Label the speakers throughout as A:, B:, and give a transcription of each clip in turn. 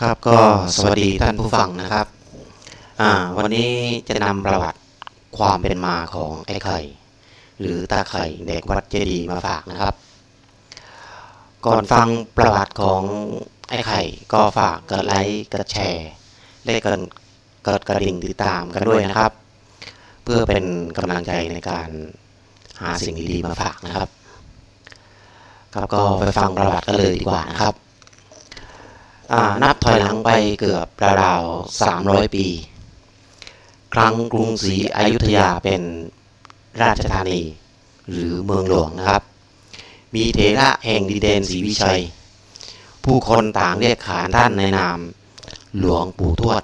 A: ครับก็สวัสดีท่านผู้ฟังนะครับอ่าวันนี้จะนำประวัติความเป็นมาของไอ้ไข่ หรือตาไข่เด็กวัดเจดีย์มาฝากนะครับ ก่อนฟังประวัติของไอ้ไข่ก็ฝากกดไลค์กดแชร์และกดกดกระดิ่งติดตามกันด้วยนะครับ เพื่อเป็นกำลังใจในการหาสิ่งดีๆมาฝากนะครับ ครับก็ไปฟังประวัติกันเลยดีกว่านะครับ นับถอยหลังไปเกือบราวๆสามร้อยปี ครั้งกรุงศรีอยุธยาเป็นราชธานี หรือเมืองหลวงนะครับ มีเถระแห่งดินแดนศรีวิชัย ผู้คนต่างเรียกขานท่านในนามหลวงปู่ทวด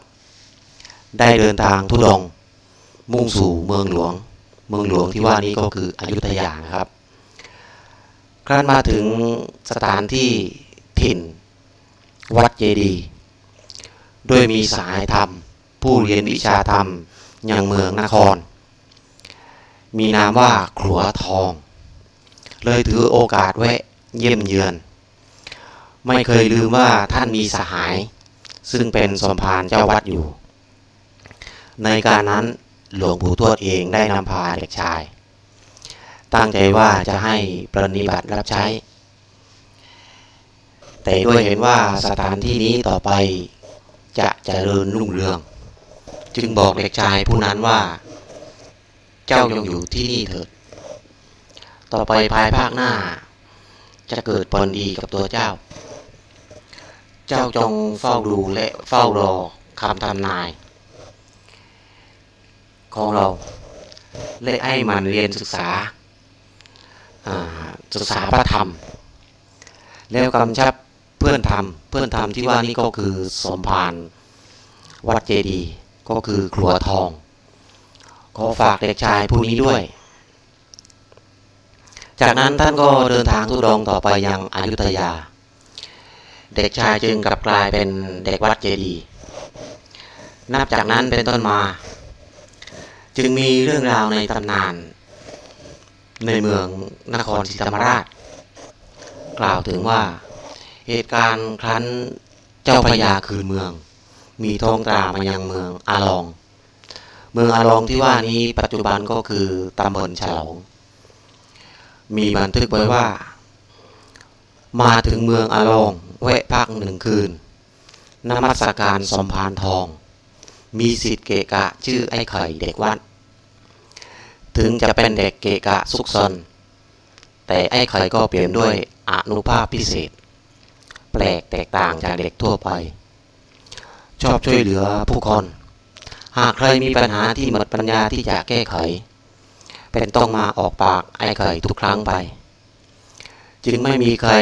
A: ได้เดินทางทุดง มุ่งสู่เมืองหลวง เมืองหลวงที่ว่านี้ก็คืออยุธยานะครับครั้นมาถึงสถานที่ถิ่น วัดเจดีด้วยมีสายธรรม ผู้เรียนวิชาธรรมยังเมืองนคร มีนามว่าขลัวทอง เลยถือโอกาสแวะเยี่ยมเยือน ไม่เคยลืมว่าท่านมีสหาย ซึ่งเป็นสมภารเจ้าวัดอยู่ ในการนั้นหลวงปู่ทวดเองได้นำพาเด็กชาย ตั้งใจว่าจะให้ปรนิบัติรับใช้ แต่ด้วยเห็นว่าสถานที่นี้ต่อไปจะเจริญรุ่งเรือง จึงบอกเด็กชายผู้นั้นว่า เจ้ายังอยู่ที่นี่เถิด ต่อไปภายภาคหน้า จะเกิดผลดีกับตัวเจ้า เจ้าจงเฝ้าดูและเฝ้ารอคำทำนาย ของเราและให้มันเรียนศึกษาอ่าศึกษาพระธรรม แล้วกำชับ เพื่อนทำเพื่อนทำที่ว่านี่ก็คือสมภารวัดเจดีย์ก็คือครัวทอง ขอฝากเด็กชายผู้นี้ด้วย จากนั้นท่านก็เดินทางทุดงต่อไปยังอยุธยา เด็กชายจึงกลับกลายเป็นเด็กวัดเจดีย์นับจากนั้นเป็นต้นมา จึงมีเรื่องราวในตำนาน ในเมืองนครศรีธรรมราช กล่าวถึงว่า เหตุการณ์ครั้นเจ้าพระยาคืนเมือง มีทองตรามายังเมืองอาลอง เมืองอาลองที่ว่านี้ปัจจุบันก็คือตำบลฉลอง มีบันทึกไว้ว่า มาถึงเมืองอาลองแวะพักหนึ่งคืนนมัสการสมภารทอง มีสิทธิ์เกะกะชื่อไอ้ไข่เด็กวัด ถึงจะเป็นเด็กเกะกะซุกซนแต่ไอ้ไข่ก็เปลี่ยนด้วยอนุภาพพิเศษ ปลกแตกต่างจากเด็กทั่วไป ชอบช่วยเหลือผู้คน หากใครมีปัญหาที่หมดปัญญาที่จะแก้ไข เป็นต้องมาออกปากไอ้ไข่ทุกครั้งไป จึงไม่มีใคร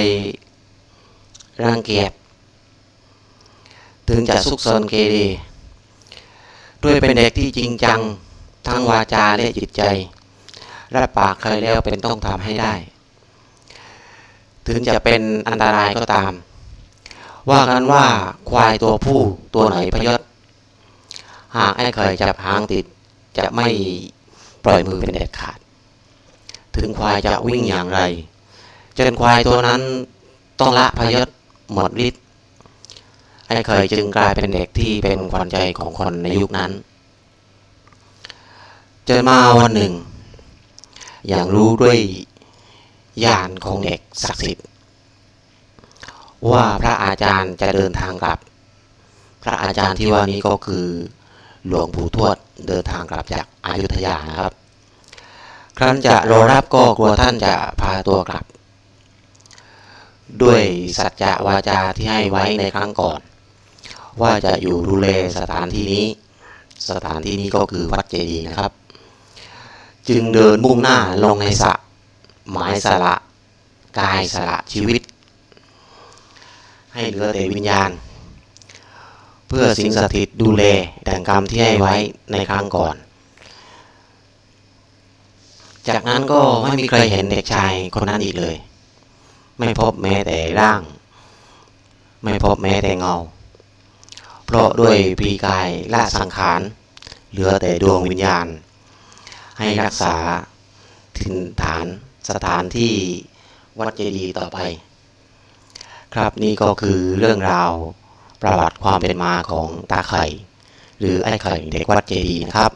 A: รังเกียจถึงจะซุกซนเกเรด้วยเป็นเด็กที่จริงจังทั้งวาจาและจิตใจรับปากใครแล้วเป็นต้องทำให้ได้ ถึงจะเป็นอันตรายก็ตาม ว่ากันว่าควายตัวผู้ตัวไหนพยศหากไอ้เคยจับหางติดจะไม่ปล่อยมือเป็นเด็ดขาด ถึงควายจะวิ่งอย่างไร จนควายตัวนั้นต้องละพยศหมดฤทธิ์ไอ้เคยจึงกลายเป็นเด็กที่เป็นขวัญใจของคนในยุคนั้นจอมาวันหนึ่ง อย่างรู้ด้วยญาณของเด็กศักดิ์สิทธิ์ ว่าพระอาจารย์จะเดินทางกลับ พระอาจารย์ที่ว่านี้ก็คือหลวงปู่ทวดเดินทางกลับจากอายุทยานะครับ ครั้นจะรอรับก็กลัวท่านจะพาตัวกลับ ด้วยสัจจะวาจาที่ให้ไว้ในครั้งก่อน ว่าจะอยู่ดูแลสถานที่นี้ สถานที่นี้ก็คือวัดเจดีย์นะครับ จึงเดินมุ่งหน้าลงในสระหมายสละกายสละชีวิต ให้เหลือแต่วิญญาณ เพื่อสิงสถิตดูแลดังกรรมที่ให้ไว้ในครั้งก่อน จากนั้นก็ไม่มีใครเห็นเด็กชายคนนั้นอีกเลย ไม่พบแม้แต่ร่าง ไม่พบแม้แต่เงา เพราะด้วยปีกายละสังขารเหลือแต่ดวงวิญญาณ ให้รักษาถิ่นฐานสถานที่วัดเจดีย์ต่อไป ครับนี่ก็คือเรื่องราวประวัติความเป็นมาของตาไข่ หรือไอ้ไข่เด็กวัดเจดีย์นะครับ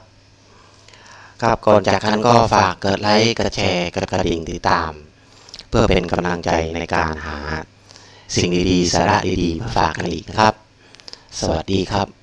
A: ครับก่อนจากกันก็ฝากกดไลค์กดแชร์กดกระดิ่งติดตาม เพื่อเป็นกำลังใจในการหา สิ่งดีๆ สาระดีๆมาฝากกันอีกนะครับ สวัสดีครับ